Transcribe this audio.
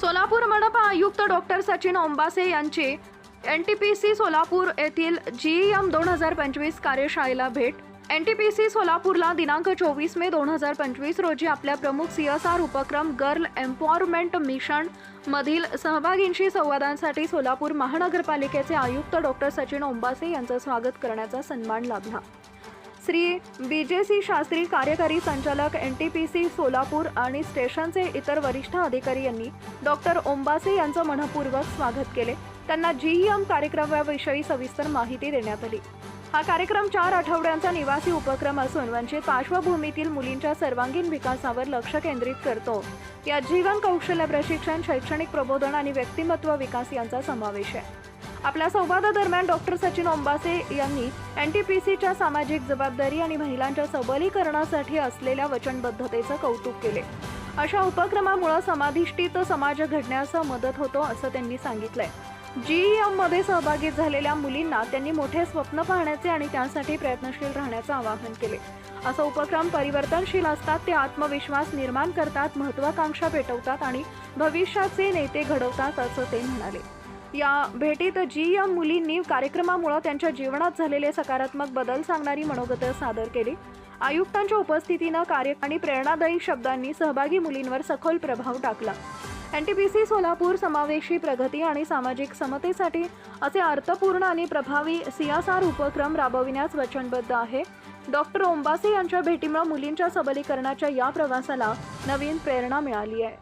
सोलापूर वडप आयुक्त डॉक्टर सचिन ओंबासे यांची N T P C Solapur येथील जी एम दोन हजार पंचवीस कार्यशाळेला भेट. एन टी पी सी सोलापूरला दिनांक चोवीस मे दोन हजार पंचवीस रोजी आपल्या प्रमुख सी एस आर उपक्रम गर्ल एम्पॉवरमेंट मिशन मधील सहभागींशी संवादांसाठी सोलापूर महानगरपालिकेचे आयुक्त डॉक्टर सचिन ओंबासे यांचं स्वागत करण्याचा सन्मान लाभला. Shri B J C Shastri कार्यकारी संचालक N T P C Solapur आणि स्टेशनचे इतर वरिष्ठ अधिकारी यांनी डॉक्टर ओंबासे यांचं मनपूर्वक स्वागत केले. त्यांना जी एम कार्यक्रमाविषयी सविस्तर माहिती देण्यात आली. हा कार्यक्रम चार आठवड्यांचा निवासी उपक्रम असून वंचित पार्श्वभूमीतील मुलींच्या सर्वांगीण विकासावर लक्ष केंद्रित करतो. यात जीवन कौशल्य प्रशिक्षण शैक्षणिक प्रबोधन आणि व्यक्तिमत्व विकास यांचा समावेश आहे. आपल्या संवादादरम्यान डॉक्टर सचिन ओंबासे यांनी एन टी पी सीच्या सामाजिक जबाबदारी आणि महिलांच्या सबलीकरणासाठी असलेल्या वचनबद्धतेचं कौतुक केले. अशा उपक्रमामुळे समाधिष्ठित समाज घडण्यास मदत होतो असं त्यांनी सांगितलंय. जी मध्ये सहभागी झालेल्या मुलींना त्यांनी मोठे स्वप्न पाहण्याचे आणि त्यासाठी प्रयत्नशील राहण्याचं आवाहन केले. असं उपक्रम परिवर्तनशील असतात ते आत्मविश्वास निर्माण करतात महत्वाकांक्षा पेटवतात आणि भविष्याचे नेते घडवतात असं ते म्हणाले. या भेटीत जी या मुलींनी कार्यक्रमामुळं त्यांच्या जीवनात झालेले सकारात्मक बदल सांगणारी मनोगत सादर केली. आयुक्तांच्या उपस्थितीनं कार्य आणि प्रेरणादायी शब्दांनी सहभागी मुलींवर सखोल प्रभाव टाकला. N T P C Solapur समावेशी प्रगती आणि सामाजिक समतेसाठी असे अर्थपूर्ण आणि प्रभावी सी एस आर उपक्रम राबविण्यास वचनबद्ध आहे. डॉक्टर ओंबासे यांच्या भेटीमुळे मुलींच्या सबलीकरणाच्या या प्रवासाला नवीन प्रेरणा मिळाली आहे.